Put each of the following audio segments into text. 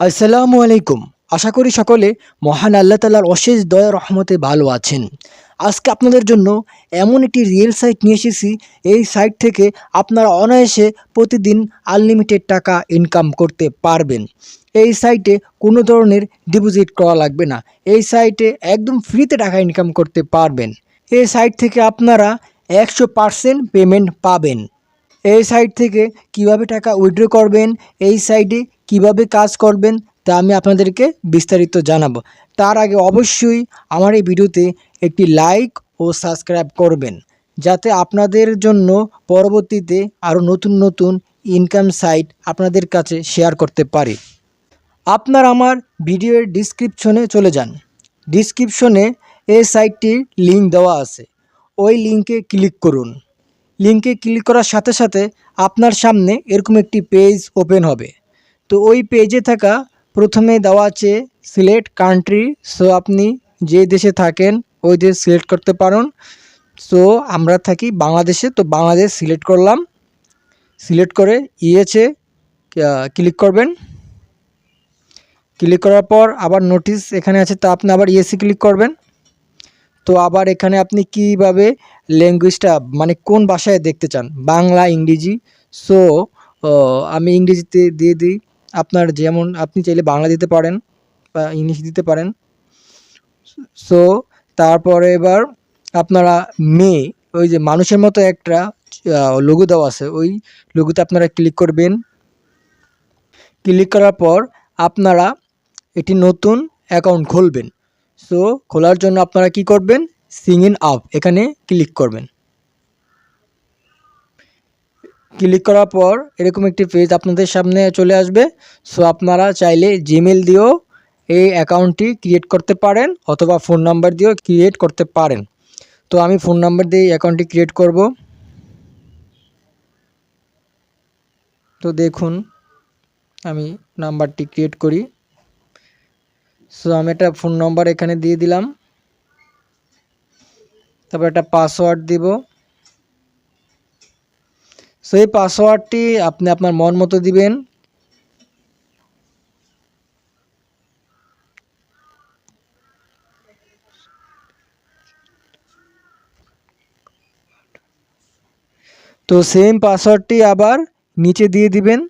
আসসালামু আলাইকুম। আশা করি সকলে মহান আল্লাহ তালার অশেষ দয়া রহমতে ভালো আছেন। আজকে আপনাদের জন্য এমন একটি রিয়েল সাইট নিয়ে এসেছি। এই সাইট থেকে আপনারা অনায়াসে প্রতিদিন আনলিমিটেড টাকা ইনকাম করতে পারবেন। এই সাইটে কোনো ধরনের ডিপোজিট করা লাগবে না। এই সাইটে একদম ফ্রিতে টাকা ইনকাম করতে পারবেন। এই সাইট থেকে আপনারা একশো পারসেন্ট পেমেন্ট পাবেন। এই সাইট থেকে কীভাবে টাকা উইথড্র করবেন? এই সাইটে কীভাবে কাজ করবেন তা আমি আপনাদেরকে বিস্তারিত জানাব। তার আগে অবশ্যই আমার এই ভিডিওতে একটি লাইক ও সাবস্ক্রাইব করবেন, যাতে আপনাদের জন্য পরবর্তীতে আরও নতুন নতুন ইনকাম সাইট আপনাদের কাছে শেয়ার করতে পারি। আপনার আমার ভিডিওর ডিসক্রিপশনে চলে যান। ডিসক্রিপশনে এই সাইটটির লিঙ্ক দেওয়া আছে। ওই লিঙ্কে ক্লিক করুন। লিঙ্কে ক্লিক করার সাথে সাথে আপনার সামনে এরকম একটি পেজ ওপেন হবে। তো ওই পেজে থাকা প্রথমে দেওয়া আছে সিলেক্ট কান্ট্রি সো আপনি যে দেশে থাকেন, ওই দেশ সিলেক্ট করতে পারেন। সো আমরা থাকি বাংলাদেশে, তো বাংলাদেশ সিলেক্ট করলাম। সিলেক্ট করে ইয়েছে ক্লিক করবেন। ক্লিক করার পর আবার নোটিশ এখানে আছে, তা আপনি আবার ইয়েসি ক্লিক করবেন। তো আবার এখানে আপনি কীভাবে ল্যাঙ্গুয়েজটা মানে কোন ভাষায় দেখতে চান? বাংলা, ইংরেজি। সো আমি ইংরেজিতে দিয়ে দিই। আপনার যেমন আপনি চাইলে বাংলা দিতে পারেন বা ইংলিশ দিতে পারেন। সো তারপরে এবার আপনারা মেয়ে ওই যে মানুষের মতো একটা লঘু দেওয়া আছে। ওই লঘুতে আপনারা ক্লিক করবেন। ক্লিক করার পর আপনারা একটি নতুন অ্যাকাউন্ট খুলবেন। সো খোলার জন্য আপনারা কি করবেন? সিং ইন আপ এখানে ক্লিক করবেন। ক্লিক করার পর এরকম একটি পেজ আপনাদের সামনে চলে আসবে। সো আপনারা চাইলে জিমেল দিয়েও এই অ্যাকাউন্টটি ক্রিয়েট করতে পারেন অথবা ফোন নাম্বার দিয়েও ক্রিয়েট করতে পারেন। তো আমি ফোন নাম্বার দিয়ে অ্যাকাউন্টটি ক্রিয়েট করব। তো দেখুন, আমি নাম্বারটি ক্রিয়েট করি। সো আমি একটা ফোন নম্বর এখানে দিয়ে দিলাম। তারপর একটা পাসওয়ার্ড দিব। সো এই পাসওয়ার্ডটি আপনি আপনার মন মতো দিবেন। তো সেম পাসওয়ার্ডটি আবার নিচে দিয়ে দিবেন।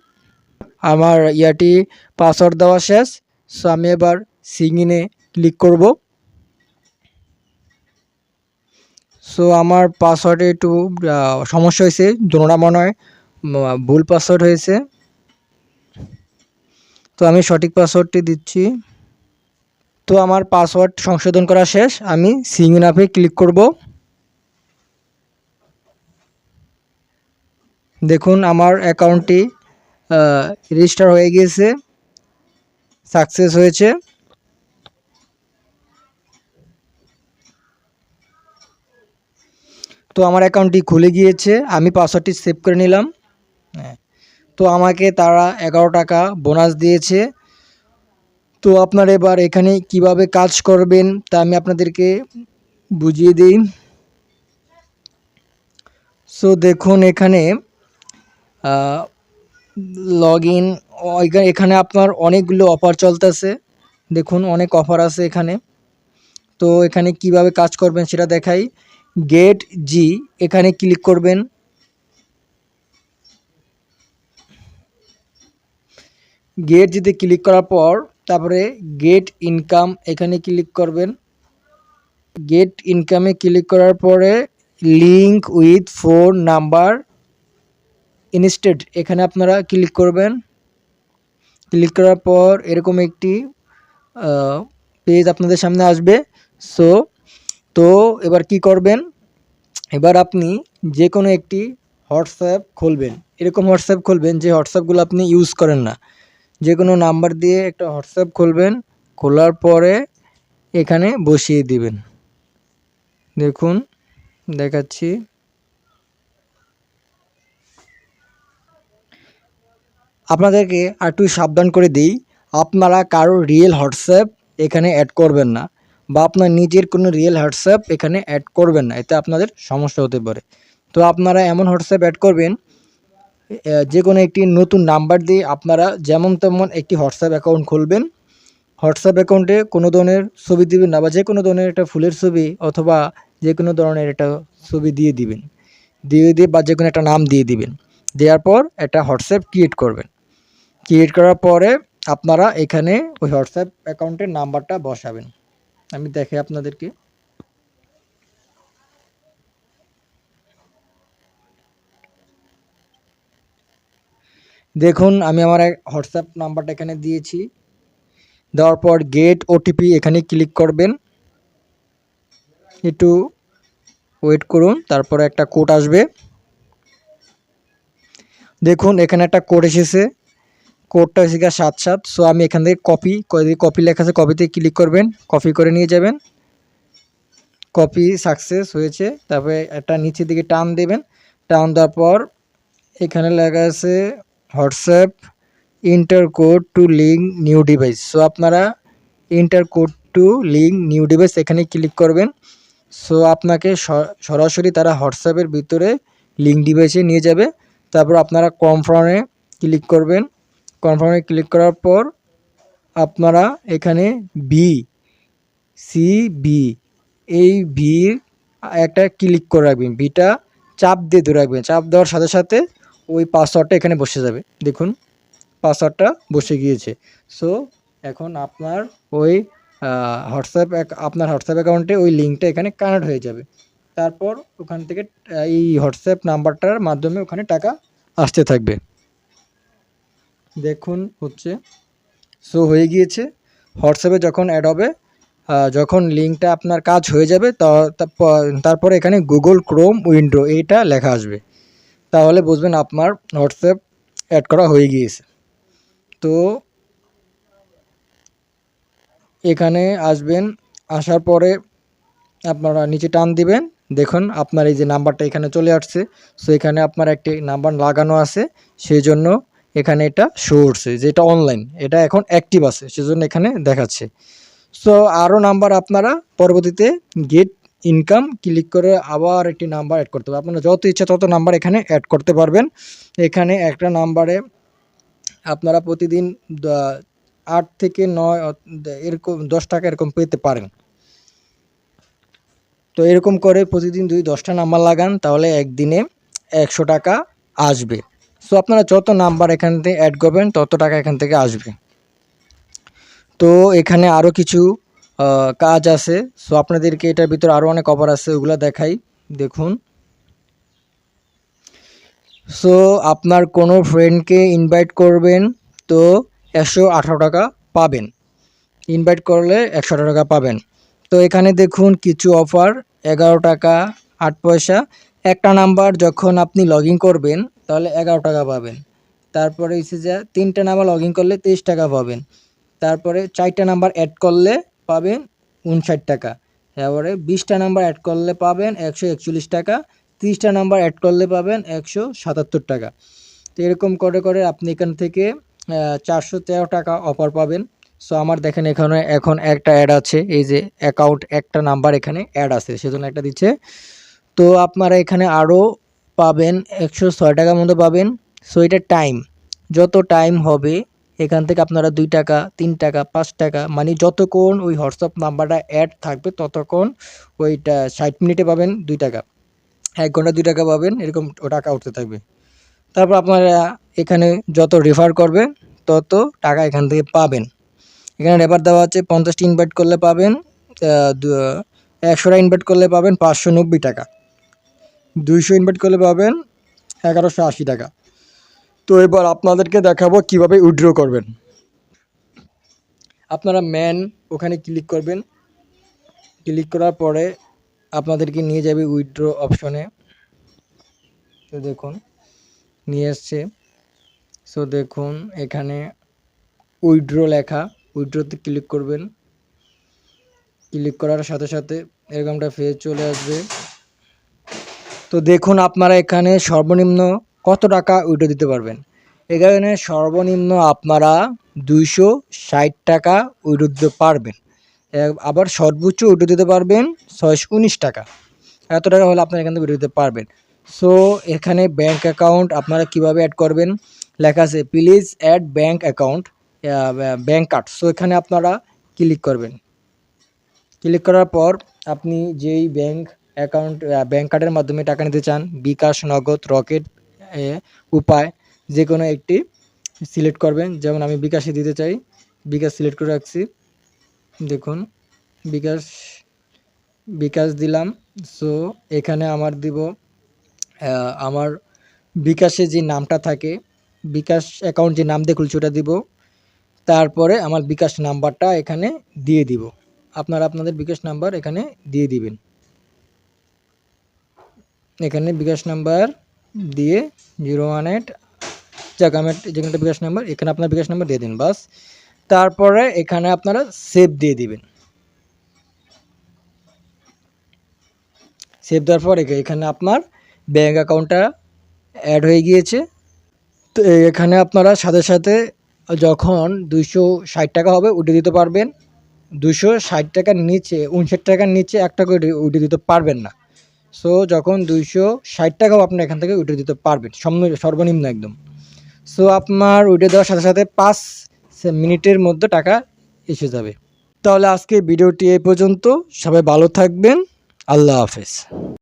আমার ইয়াটি পাসওয়ার্ড দেওয়া শেষ। সো আমি এবার সিঙ্গিনে ক্লিক করব। সো আমার পাসওয়ার্ডে একটু সমস্যা হয়েছে দুটা মনে হয় ভুল পাসওয়ার্ড হয়েছে। তো আমি সঠিক পাসওয়ার্ডটি দিচ্ছি। তো আমার পাসওয়ার্ড সংশোধন করা শেষ। আমি সিঙ্গিন অ্যাপে ক্লিক করব। দেখুন, আমার অ্যাকাউন্টটি রেজিস্টার হয়ে গিয়েছে। সাকসেস হয়েছে। তো আমার অ্যাকাউন্টটি খুলে গিয়েছে, আমি পাসওয়ার্ডটি সেভ করে নিলাম। হ্যাঁ তো আমাকে তারা এগারো টাকা বোনাস দিয়েছে। তো আপনার এবার এখানে কীভাবে কাজ করবেন তা আমি আপনাদেরকে বুঝিয়ে দিই। সো দেখুন এখানে লগ ইন এখানে আপনার অনেকগুলো অফার চলতেছে। দেখুন, অনেক অফার আছে এখানে। তো এখানে কীভাবে কাজ করবেন সেটা দেখাই। গেট জি এখানে ক্লিক করবেন। গেট জিতে ক্লিক করার পর, তারপরে গেট ইনকাম এখানে ক্লিক করবেন। গেট ইনকামে ক্লিক করার পরে link with phone number instead এখানে আপনারা ক্লিক করবেন। ক্লিক করার পর এরকম একটি পেজ আপনাদের সামনে আসবে। সো তো এবার কি করবেন? এবার আপনি যে কোনো একটি হোয়াটসঅ্যাপ খুলবেন। এরকম হোয়াটসঅ্যাপ খুলবেন যে হোয়াটসঅ্যাপগুলো আপনি ইউজ করেন না। যে কোনো নাম্বার দিয়ে একটা হোয়াটসঅ্যাপ খুলবেন, খোলার পরে এখানে বসিয়ে দিবেন। দেখুন, দেখাচ্ছি। আপনাদেরকে আর একটু সাবধান করে দিই, আপনারা কারও রিয়েল হোয়াটসঅ্যাপ এখানে অ্যাড করবেন না। বা আপনার নিজের কোনো রিয়েল হোয়াটসঅ্যাপ এখানে অ্যাড করবেন না, এতে আপনাদের সমস্যা হতে পারে। তো আপনারা এমন হোয়াটসঅ্যাপ অ্যাড করবেন যে কোনো একটি নতুন নাম্বার দিয়ে আপনারা যেমন তেমন একটি হোয়াটসঅ্যাপ অ্যাকাউন্ট খুলবেন। হোয়াটসঅ্যাপ অ্যাকাউন্টে কোনো ধরনের ছবি দিবেন না বা যে কোনো ধরনের একটা ফুলের ছবি অথবা যে কোনো ধরনের একটা ছবি দিয়ে দিবেন। দিয়ে দিয়ে বা যে কোনো একটা নাম দিয়ে দিবেন। দেওয়ার পর একটা হোয়াটসঅ্যাপ ক্রিয়েট করবেন। ক্রিয়েট করার পরে আপনারা এখানে ওই হোয়াটসঅ্যাপ অ্যাকাউন্টের নাম্বারটা বসাবেন। আমি দেখে আপনাদেরকে। দেখুন, আমি আমার হোয়াটসঅ্যাপ নাম্বারটা এখানে দিয়েছি। দেওয়ার পর গেট ওটিপি এখানে ক্লিক করবেন। একটু ওয়েট করুন, তারপরে একটা কোড আসবে। দেখুন, এখানে একটা কোড এসেছে। কোডটা গিয়ে সাত সাত। সো আমি এখান থেকে কপি কপি লেখা আছে কপিতে ক্লিক করবেন কপি করে নিয়ে যাবেন। কপি সাকসেস হয়েছে। তারপরে একটা নিচের দিকে টান দেবেন। টান দেওয়ার পর এখানে লেখা আছে WhatsApp enter code to link new device. So আপনারা enter code to link new device এখানে ক্লিক করবেন। সো আপনাকে সরাসরি তারা হোয়াটসঅ্যাপের ভিতরে লিঙ্ক ডিভাইসে নিয়ে যাবে। তারপর আপনারা কনফার্মে ক্লিক করবেন। কনফার্মে ক্লিক করার পর আপনারা এখানে বি সি বি এই ভির একটা ক্লিক করে রাখবেন। ভিটা চাপ দিয়ে ধরে রাখবেন। চাপ দেওয়ার সাথে সাথে ওই পাসওয়ার্ডটা এখানে বসে যাবে। দেখুন পাসওয়ার্ডটা বসে গিয়েছে। সো এখন আপনার ওই হোয়াটসঅ্যাপ আপনার হোয়াটসঅ্যাপ অ্যাকাউন্টে ওই লিঙ্কটা এখানে কানেক্ট হয়ে যাবে। তারপর ওখান থেকে এই হোয়াটসঅ্যাপ নাম্বারটার মাধ্যমে ওখানে টাকা আসতে থাকবে। দেখুন হচ্ছে সো হয়ে গিয়েছে। হোয়াটসঅ্যাপে যখন অ্যাড হবে যখন লিঙ্কটা আপনার কাজ হয়ে যাবে তারপরে এখানে গুগল ক্রোম উইন্ডো এইটা লেখা আসবে। তাহলে বুঝবেন আপনার হোয়াটসঅ্যাপ অ্যাড করা হয়ে গিয়েছে। তো এখানে আসবেন, আসার পরে আপনারা নিচে টান দিবেন। দেখুন, আপনার এই যে নাম্বারটা এখানে চলে আসছে। সো এখানে আপনার একটি নাম্বার লাগানো আছে। সেই জন্য এখানে এটা শো উঠছে যেটা অনলাইন এটা এখন অ্যাক্টিভ আছে, সেজন্য এখানে দেখাচ্ছে। সো আরও নাম্বার আপনারা পরবর্তীতে গেট ইনকাম ক্লিক করে আবার একটি নাম্বার অ্যাড করতে হবে। আপনারা যত ইচ্ছা তত নাম্বার এখানে অ্যাড করতে পারবেন। এখানে একটা নাম্বারে আপনারা প্রতিদিন আট থেকে নয় এরকম দশ টাকা এরকম পেতে পারেন। তো এরকম করে প্রতিদিন যদি দশটা নাম্বার লাগান, তাহলে একদিনে একশো টাকা আসবে। সো আপনারা যত নাম্বার এখান থেকে অ্যাড করবেন, তত টাকা এখান থেকে আসবে। তো, এখানে আরও কিছু কাজ আছে। সো আপনাদেরকে এটার ভিতরে আরও অনেক অফার আছে, ওগুলো দেখাই। দেখুন। সো আপনার কোনো ফ্রেন্ডকে ইনভাইট করবেন, তো একশো আঠারো টাকা পাবেন। ইনভাইট করলে একশো আঠেরো টাকা পাবেন। তো, এখানে দেখুন কিছু অফার এগারো টাকা, আট পয়সা। একটা নাম্বার যখন আপনি লগ করবেন তাহলে এগারো টাকা পাবেন। তারপরে হচ্ছে যে তিনটা নাম্বার লগ করলে তেইশ টাকা পাবেন। তারপরে চারটা নাম্বার অ্যাড করলে পাবেন উনষাট টাকা। এবারে বিশটা নাম্বার অ্যাড করলে পাবেন একশো একচল্লিশ টাকা। তিরিশটা নাম্বার অ্যাড করলে পাবেন একশো সাতাত্তর টাকা। তো এরকম করে করে আপনি এখান থেকে চারশো তেরো টাকা অফার পাবেন। সো আমার দেখেন এখানে, এখন একটা অ্যাড আছে। এই যে অ্যাকাউন্ট একটা নাম্বার এখানে অ্যাড আছে, সেজন্য একটা দিচ্ছে। তো আপনারা এখানে আরও পাবেন একশো ছয় টাকার মতো পাবেন। সো এটা টাইম যত টাইম হবে, এখান থেকে আপনারা দুই টাকা, তিন টাকা, পাঁচ টাকা মানে যতক্ষণ ওই হোয়াটসঅ্যাপ নাম্বারটা অ্যাড থাকবে, ততক্ষণ ওইটা ষাট মিনিটে পাবেন দুই টাকা। এক ঘণ্টা দুই টাকা পাবেন, এরকম টাকা উঠতে থাকবে। তারপর আপনারা এখানে যত রেফার করবেন তত টাকা এখান থেকে পাবেন। এখানে রেফার দেওয়া আছে, পঞ্চাশটি ইনভাইট করলে পাবেন একশোটা ইনভাইট করলে পাবেন, পাঁচশো নব্বই টাকা। দুইশো ইনভাইট করলে পাবেন এগারোশো আশি টাকা। তো এবার আপনাদেরকে দেখাবো কীভাবে উইড্র করবেন। আপনারা ম্যান ওখানে ক্লিক করবেন। ক্লিক করার পরে আপনাদেরকে নিয়ে যাবে উইথড্র অপশনে তো দেখুন, নিয়ে এসছে। সো দেখুন, এখানে উইথড্র লেখা। উইথড্রতে ক্লিক করবেন। ক্লিক করার সাথে সাথে এরকমটা ফেজ চলে আসবে। তো দেখুন আপনারা এখানে সর্বনিম্ন কত টাকা উইড্রো দিতে পারবেন? এখানে সর্বনিম্ন আপনারা দুইশো ষাট টাকা উইড্রো দিতে পারবেন। আবার সর্বোচ্চ উইড্রো দিতে পারবেন ছয়শো উনিশ টাকা। এত টাকা হলে আপনারা এখান থেকে উইড্রো দিতে পারবেন। সো, এখানে ব্যাংক অ্যাকাউন্ট আপনারা কীভাবে অ্যাড করবেন? লেখা আছে, please add bank account bank card. So, এখানে আপনারা ক্লিক করবেন। ক্লিক করার পর আপনি যেই ব্যাংক অ্যাকাউন্ট ব্যাংক কার্ডের মাধ্যমে টাকা নিতে চান, বিকাশ, নগদ, রকেট উপায় যে কোনো একটি সিলেক্ট করবেন। যেমন আমি বিকাশে দিতে চাই, বিকাশ সিলেক্ট করে রাখছি। দেখুন, বিকাশ বিকাশ দিলাম। সো এখানে আমার দিব আমার বিকাশে যে নামটা থাকে, বিকাশ অ্যাকাউন্ট যে নাম দিয়ে খুলছি ওটা দিব। তারপরে আমার বিকাশ নাম্বারটা এখানে দিয়ে দিব। আপনারা আপনাদের বিকাশ নাম্বার এখানে দিয়ে দিবেন। এখানে বিকাশ নাম্বার দিয়ে জিরো ওয়ান এইট, যাক আমার যেখানে একটা বিকাশ নাম্বার, এখানে আপনার বিকাশ নাম্বার দিয়ে দিন, বাস। তারপরে এখানে আপনারা সেভ দিয়ে দিবেন। সেভ দেওয়ার পর এখা- এখানে আপনার ব্যাঙ্ক অ্যাকাউন্টটা অ্যাড হয়ে গিয়েছে। তো এখানে আপনারা সাথে সাথে যখন দুইশো ষাট টাকা হবে উঠে দিতে পারবেন। দুশো ষাট টাকার নিচে, উনষাট টাকার নিচে একটা করে উঠে দিতে পারবেন না। সো যখন দুইশো ষাট টাকাও আপনি এখান থেকে উঠে দিতে পারবেন সর্ব- সর্বনিম্ন একদম। সো আপনার উঠে দেওয়ার সাথে সাথে পাঁচ মিনিটের মধ্যে টাকা এসে যাবে। তাহলে আজকে ভিডিওটি এই পর্যন্ত। সবাই ভালো থাকবেন। আল্লাহ হাফেজ।